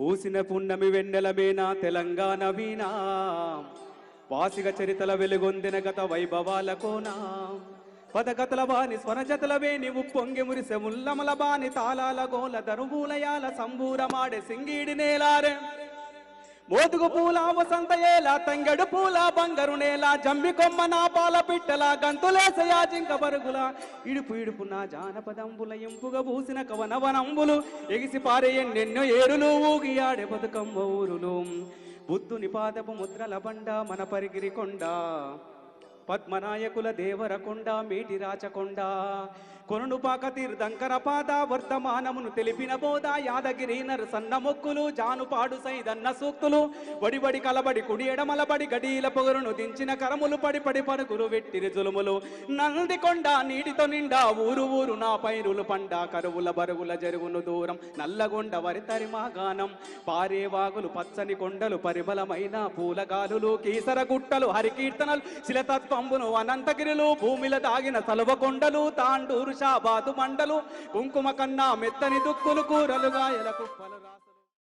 పూసిన పున్నమి వెన్నెలమేనా తెలంగాణ వీణా. వాసిక చరితల వెలుగొందిన గత వైభవాల కోనా. పదగతల బాని స్వరజతల వేణి ఉప్పొంగి మురిసె ముల్లమల బాని తాళాల గోల దరుబూలయాల సంబూరమాడే సింగీడి నేలారే. మోదుగు పూల వసంత ఏల తంగడు పూల బంగారు నేల జంబి కొమ్మ నా పాల పిట్టల గంతులేసయా జింక పరుగుల. ఇడుపు ఇడుపు నా జానపదంబుల ఎంపుగా పూసిన కవనవనంబులు. ఎగిసి పారే ఎన్నెన్నో ఏరులు ఊగి ఆడే బతుకమ్మ ఊరులు. బుద్ధుని పాదపు ముద్రల బండ మన పరిగిరి కొండ. పద్మనాయకుల దేవరకొండ మేటి రాచకొండ. కొనుపాక తీర్థంకర పాద వర్తమానమును తెలిపిన బోధ యాదగిరి నరసన్న మొక్కులు జానుపాడు సైదన్న సూక్తులు. వడిబడి కలబడి కుడి ఎడమలబడి గడీల పొగరును దించిన కరములు పడి పడి పరుగులు వెట్టిరి జులుములు. నందికొండ నీటితో నిండా ఊరు ఊరు నా పైరులు పండ కరువుల బరుగుల జరుగును దూరం. నల్లగొండ వరి మాగానం పారే వాగులు పచ్చని కొండలు పరిమళమైన పూలగాలులు కీసర గుట్టలు హరికీర్తనలు శిలతత్వంబును అనంతగిరులు భూమిల దాగిన సలువ కొండలు తాండూరు షాబాదు మండలు కుంకుమ కన్నా మెత్తని దుక్కులు కూరలుగా ఎలకు